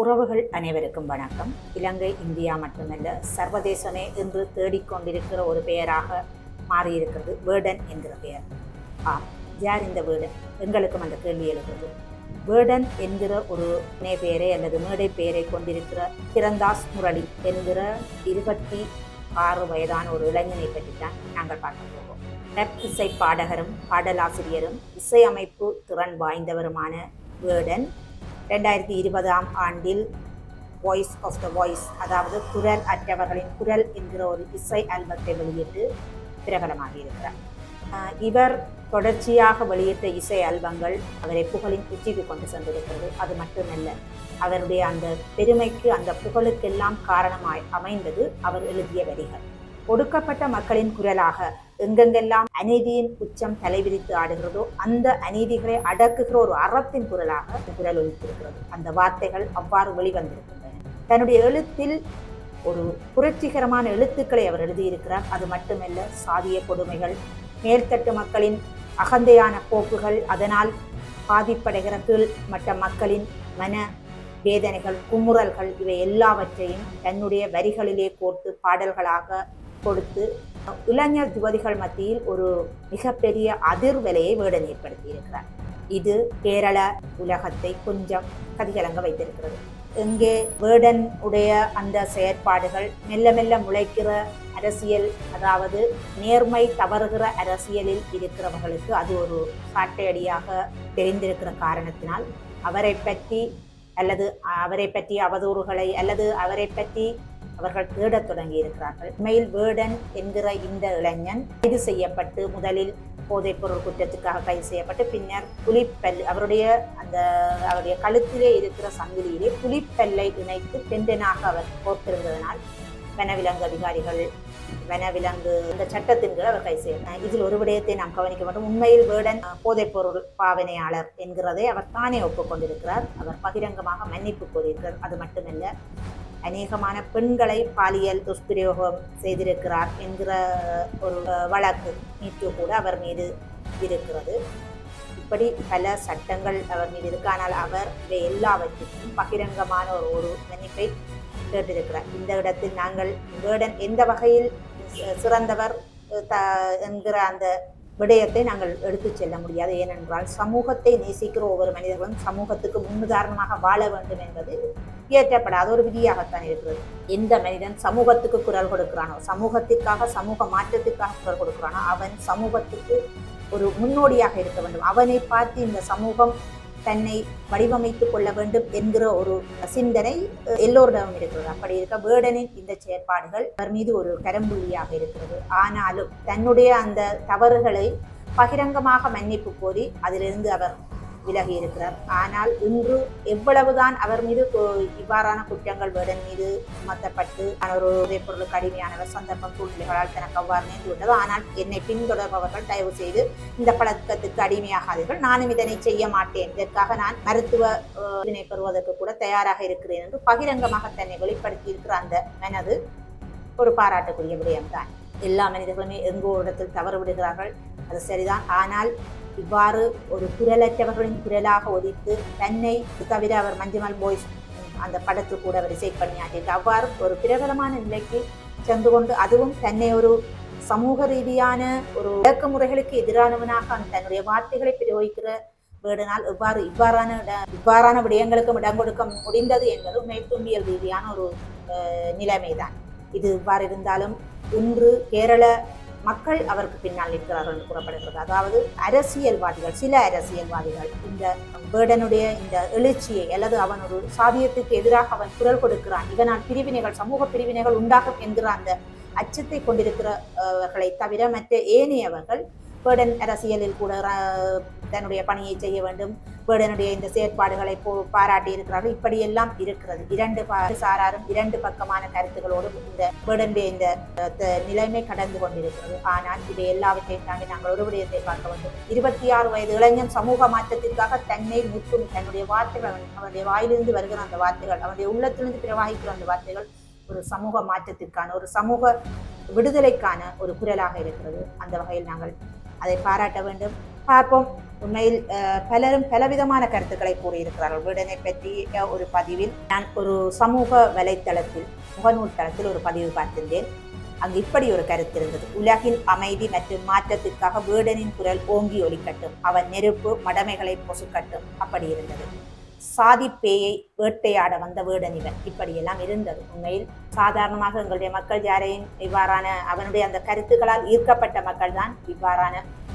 உறவுகள் அனைவருக்கும் வணக்கம். இலங்கை இந்தியா மட்டுமல்ல சர்வதேசமே இன்று தேடிக்கொண்டிருக்கிற ஒரு பெயராக மாறியிருக்கிறது வேர்டன் என்கிற பெயர். ஆ யார் இந்த வேர்டன்? எங்களுக்கும் அந்த கேள்வி எழுகிறது. வேர்டன் என்கிற ஒரு இணை பெயரை அல்லது மேடை பெயரை கொண்டிருக்கிற கிரந்தாஸ் முரளி என்கிற இருபத்தி ஆறு வயதான ஒரு இளைஞனை பற்றித்தான் நாங்கள் பார்க்க போகிறோம். ரப் இசை பாடகரும் பாடலாசிரியரும் இசையமைப்பு திறன் வாய்ந்தவருமான வேர்டன் ரெண்டாயிரத்தி இருபதாம் ஆண்டில் வாய்ஸ் ஆஃப் த வாய்ஸ் அதாவது குரல் அற்றவர்களின் குரல் என்கிற ஒரு இசை ஆல்பத்தை வெளியிட்டு பிரபலமாகி இருக்கிறார். இவர் தொடர்ச்சியாக வெளியிட்ட இசை ஆல்பங்கள் அவரை புகழின் உச்சிக்கு கொண்டு சென்றிருக்கிறது. அது மட்டுமல்ல அவருடைய அந்த பெருமைக்கு அந்த புகழுக்கெல்லாம் காரணமாய் அமைந்தது அவர் எழுதிய வரிகள். ஒடுக்கப்பட்ட மக்களின் குரலாக எங்கெங்கெல்லாம் அநீதியின் உச்சம் தலைவிரித்து ஆடுகிறதோ அந்த அநீதிகளை அடக்குகிற ஒரு அறத்தின் குரலாக குரல் ஒழித்திருக்கிறது அந்த வார்த்தைகள் அவ்வாறு வெளிவந்திருக்கின்றன. தன்னுடைய எழுத்தில் ஒரு புரட்சிகரமான எழுத்துக்களை அவர் எழுதியிருக்கிறார். அது மட்டுமல்ல சாதிய கொடுமைகள் மேல்தட்டு மக்களின் அகந்தையான போக்குகள் அதனால் பாதிப்படைகிற கீழ் மற்ற மக்களின் மன வேதனைகள் குமுறல்கள் இவை எல்லாவற்றையும் தன்னுடைய வரிகளிலே கோர்த்து பாடல்களாக கொடுத்து இளைஞர் யுவதிகள் மத்தியில் ஒரு மிகப்பெரிய அதிர்வலையை வேடன் ஏற்படுத்தியிருக்கிறார் இது கேரள உலகத்தை கொஞ்சம் கதிகலங்க வைத்திருக்கிறது. எங்கே வேடன் உடைய அந்த செயற்பாடுகள் மெல்ல மெல்ல முளைக்கிற அரசியல் அதாவது நேர்மை தவறுகிற அரசியலில் இருக்கிறவர்களுக்கு அது ஒரு சாட்டையடியாக தெரிந்திருக்கிற காரணத்தினால் அவரை பற்றி அல்லது அவரை பற்றி அவதூறுகளை அல்லது அவரை பற்றி அவர்கள் தேடத் தொடங்கி இருக்கிறார்கள். மெயில் வேர்டன் என்கிற இந்த இளைஞன் கைது செய்யப்பட்டு முதலில் போதைப்பொருள் குற்றத்துக்காக கைது செய்யப்பட்டு பின்னர் புலிப்பல் அவருடைய அந்த அவருடைய கழுத்திலே இருக்கிற சங்கிலியிலே புலிப்பல்லை இணைத்து பெண்டனாக அவர் கோர்த்திருந்ததனால் வனவிலங்கு அதிகாரிகள் வனவிலங்கு இந்த சட்டத்தின் கீழ் அவர் கைது செய்தார் இதில் ஒரு விடயத்தை நாம் கவனிக்க மாட்டோம் உண்மையில் வேடன் போதைப்பொருள் பாவனையாளர் என்கிறதை அவர் தானே ஒப்புக்கொண்டிருக்கிறார். அவர் பகிரங்கமாக மன்னிப்பு கோரியிருக்கிறார். அது மட்டுமல்ல அநேகமான பெண்களை பாலியல் துஷ்பிரயோகம் செய்திருக்கிறார் என்கிற ஒரு வழக்கு மீட்டு கூட அவர் மீது இருக்கிறது. இப்படி பல சட்டங்கள் அவர் மீது இருக்கு. ஆனால் அவர் இவை எல்லாவற்றிற்கும் பகிரங்கமான ஒரு ஒரு மன்னிப்பை கேட்டிருக்கிறார். இந்த இடத்தில் நாங்கள் வேடன் எந்த வகையில் சிறந்தவர் த என்கிற அந்த விடயத்தை நாங்கள் எடுத்துச் செல்ல முடியாது. ஏனென்றால் சமூகத்தை நேசிக்கிற ஒவ்வொரு மனிதர்களும் சமூகத்துக்கு முன்னுதாரணமாக வாழ வேண்டும் என்பது ஏற்றப்படாத ஒரு விதியாகத்தான் இருக்கிறது. எந்த மனிதன் சமூகத்துக்கு குரல் கொடுக்கிறானோ சமூகத்திற்காக சமூக மாற்றத்திற்காக குரல் கொடுக்கிறானோ அவன் சமூகத்துக்கு ஒரு முன்னோடியாக இருக்க வேண்டும். அவனை பார்த்து இந்த சமூகம் தன்னை வடிவமைத்துக் கொள்ள வேண்டும் என்கிற ஒரு சிந்தனை எல்லோரிடமும் இருக்கிறது. அப்படி இருக்க வேர்டனின் இந்த செயற்பாடுகள் அவர் மீது ஒரு கரம்புள்ளியாக இருக்கிறது. ஆனாலும் தன்னுடைய அந்த தவறுகளை பகிரங்கமாக மன்னிப்பு கோரி அதிலிருந்து அவர் விலகி இருக்கிறார் ஆனால் இன்று எவ்வளவுதான் அவர் மீது இவ்வாறான குற்றங்கள் வேடன் மீது சுமத்தப்பட்டு ஒரு பொருள் பொருளுக்கு அடிமையானவர் சந்தர்ப்பம் சூழ்நிலைகளால் தனக்கு அவ்வாறு நேர்ந்து விட்டது. ஆனால் என்னை பின்தொடர்பவர்கள் தயவு செய்து இந்த பழக்கத்துக்கு அடிமையாகாதீர்கள். நானும் இதனை செய்ய மாட்டேன். இதற்காக நான் மருத்துவ இதனை பெறுவதற்கு கூட தயாராக இருக்கிறேன் என்று பகிரங்கமாக தன்னை வெளிப்படுத்தி இருக்கிற அந்த மனது ஒரு பாராட்டுக்குரிய விடயம்தான். எல்லா மனிதர்களுமே எங்கோ இடத்தில் தவறு விடுகிறார்கள். அது சரிதான். ஆனால் இவ்வாறு ஒரு குரலற்றவர்களின் குரலாக ஒதித்து தன்னை தவிர அவர் மஞ்சுமல் பாய்ஸ் அந்த படத்தில் கூட அவர் இசை பணியாற்றிட்டு அவ்வாறு ஒரு பிரபலமான நிலைக்கு சென்று கொண்டு அதுவும் தன்னை ஒரு சமூக ரீதியான ஒரு இலக்க முறைகளுக்கு எதிரானவனாக தன்னுடைய வார்த்தைகளை பிரயோகிக்கிற வேடனால் இவ்வாறு இவ்வாறான இவ்வாறான விடயங்களுக்கும் இடம் கொடுக்க முடிந்தது என்பது மேற்கும்பியல் ரீதியான ஒரு நிலைமைதான். இது இவ்வாறு இருந்தாலும் இன்று கேரள மக்கள் அவருக்கு பின்னால் நிற்கிறார்கள் என்று கூறப்படுகிறது. அதாவது அரசியல்வாதிகள் சில அரசியல்வாதிகள் இந்த பேர்டனுடைய இந்த எழுச்சியை அல்லது அவன் ஒரு சாதியத்துக்கு எதிராக அவன் குரல் கொடுக்கிறான் இதனால் பிரிவினைகள் சமூக பிரிவினைகள் உண்டாகும் என்கிற அந்த அச்சத்தை கொண்டிருக்கிறவர்களை தவிர மற்ற ஏனையவர்கள் பேடன் அரசியலில் கூட தன்னுடைய பணியை செய்ய வேண்டும். வேடனுடைய இந்த செயற்பாடுகளை போ பாராட்டி இருக்கிறார்கள். இப்படியெல்லாம் இருக்கிறது. இரண்டு சாராரும் இரண்டு பக்கமான கருத்துகளோடு இந்த பேர்டனுடைய இந்த நிலைமை கடந்து கொண்டிருக்கிறது. ஆனால் இவை எல்லாவற்றையும் தாண்டி நாங்கள் ஒரு விடயத்தை பார்க்க வேண்டும். இருபத்தி ஆறு வயது இளைஞன் சமூக மாற்றத்திற்காக தன்னை முற்றும் தன்னுடைய வார்த்தைகள் அவனுடைய வாயிலிருந்து வருகிற அந்த வார்த்தைகள் அவனுடைய உள்ளத்திலிருந்து பிரவாகிக்கிற அந்த வார்த்தைகள் ஒரு சமூக மாற்றத்திற்கான ஒரு சமூக விடுதலைக்கான ஒரு குரலாக இருக்கிறது. அந்த வகையில் நாங்கள் அதை பாராட்ட வேண்டும். பார்ப்போம். உண்மையில் பலரும் பலவிதமான கருத்துக்களை கூறியிருக்கிறார்கள். வீடனை பற்றிய ஒரு பதிவில் நான் ஒரு சமூக வலைத்தளத்தில் முகநூல் தளத்தில் ஒரு பதிவு பார்த்திருந்தேன். அங்கு இப்படி ஒரு கருத்து இருந்தது. உலகில் அமைதி மற்றும் மாற்றத்திற்காக வீடனின் குரல் ஓங்கி ஒலிக்கட்டும். அவன் நெருப்பு மடமைகளை பொசுக்கட்டும். அப்படி இருந்தது. சாதி பேயை வேட்டையாட வந்த வீடன் இவன். இப்படியெல்லாம் இருந்தது. உண்மையில் சாதாரணமாக எங்களுடைய மக்கள் யாரையும் இவ்வாறான அவனுடைய அந்த கருத்துக்களால் ஈர்க்கப்பட்ட மக்கள் தான் இவ்வாறான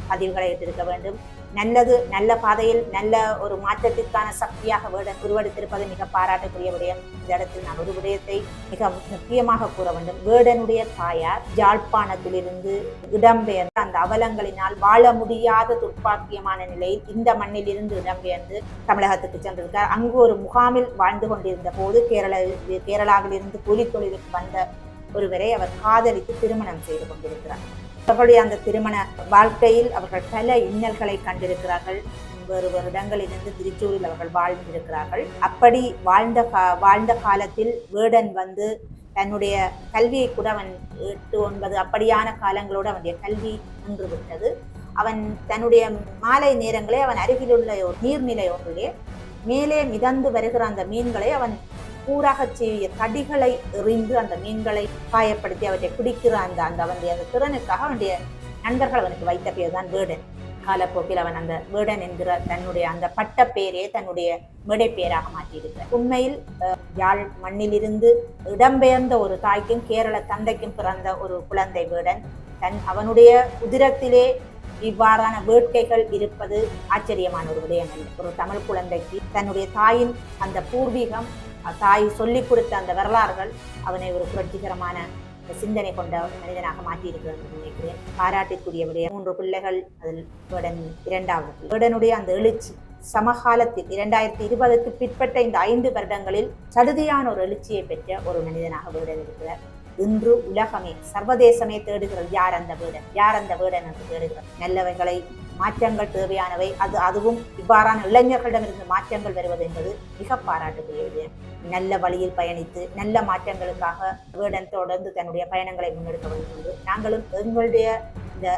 பதிவுகளை ஏற்றிருக்க வேண்டும். நல்லது நல்ல பாதையில் நல்ல ஒரு மாற்றத்திற்கான சக்தியாக வேட உருவெடுத்திருப்பது மிக பாராட்டக்கூடிய விடயம் இந்த இடத்தில் நான் ஒரு விடயத்தை மிக முக்கியமாக கூற வேண்டும். வேடனுடைய தாயார் யாழ்ப்பாணத்திலிருந்து இடம்பெயர்ந்து அந்த அவலங்களினால் வாழ முடியாத துர்ப்பாக்கியமான நிலையில் இந்த மண்ணில் இருந்து இடம்பெயர்ந்து தமிழகத்துக்கு சென்றிருக்கார். அங்கு ஒரு முகாமில் வாழ்ந்து கொண்டிருந்த போது கேரள கேரளாவிலிருந்து கூலித்தொழிலுக்கு வந்த ஒருவரை அவர் காதலித்து திருமணம் செய்து கொண்டிருக்கிறார். அவர்களுடைய அந்த திருமண வாழ்க்கையில் அவர்கள் பல இன்னல்களை கண்டிருக்கிறார்கள். வேறு வேறு இடங்களிலிருந்து திருச்சூரில் அவர்கள் வாழ்ந்திருக்கிறார்கள். அப்படி வாழ்ந்த கா வாழ்ந்த காலத்தில் வேடன் வந்து தன்னுடைய கல்வியை கூட அவன் எட்டு ஒன்பது அப்படியான காலங்களோடு அவனுடைய கல்வி நின்று விட்டது அவன் தன்னுடைய மாலை நேரங்களே அவன் அருகிலுள்ள ஒரு நீர்நிலை ஒன்றிலே மேலே மிதந்து வருகிற அந்த மீன்களை அவன் கூறாகச் செய்ய தடிகளை எறிந்து அந்த மீன்களை காயப்படுத்தி அவற்றை பிடிக்கிற அந்த அந்த அவனுடைய அந்த திறனுக்காக அவனுடைய நண்பர்கள் அவனுக்கு வைத்த பேர் தான் வேடன். காலப்போக்கில் அவன் அந்த வேடன் என்கிற தன்னுடைய அந்த பட்ட பெயரே தன்னுடைய மேடை பெயராக மாற்றியிருக்கிறார் உண்மையில் யாழ் மண்ணிலிருந்து இடம்பெயர்ந்த ஒரு தாய்க்கும் கேரள தந்தைக்கும் பிறந்த ஒரு குழந்தை வேடன். தன் அவனுடைய உதிரத்திலே இவ்வாறான வேட்கைகள் இருப்பது ஆச்சரியமான ஒரு விடயம் அல்ல ஒரு தமிழ் குழந்தைக்கு தன்னுடைய தாயின் அந்த பூர்வீகம் தாய் சொல்லிக் கொடுத்த அந்த வரலாறுகள் அவனை ஒரு புரட்சிகரமான சிந்தனை கொண்ட மனிதனாக மாற்றியிருக்கிறது நினைக்கிறேன். பாராட்டிற்குரிய விடயம் மூன்று பிள்ளைகள் அதில் வேடன் இரண்டாவது. வேடனுடைய அந்த எழுச்சி சமகாலத்தில் இரண்டாயிரத்தி இருபதுக்கு பிற்பட்ட இந்த ஐந்து வருடங்களில் சடுதியான ஒரு எழுச்சியை பெற்ற ஒரு மனிதனாக வேடன் இருக்கிறார். இன்று உலகமே சர்வதேசமே தேடுகிறது யார் அந்த வீடன்? யார் அந்த வீடன் என்று தேடுகிறது? நல்லவைகளை மாற்றங்கள் தேவையானவை அது அதுவும் இவ்வாறான இளைஞர்களிடமிருந்து மாற்றங்கள் வருவது என்பது மிக பாராட்டுக்குரியது. நல்ல வழியில் பயணித்து நல்ல மாற்றங்களுக்காக வீடன் தொடர்ந்து தன்னுடைய பயணங்களை முன்னெடுக்க வேண்டும். நாங்களும் எங்களுடைய இந்த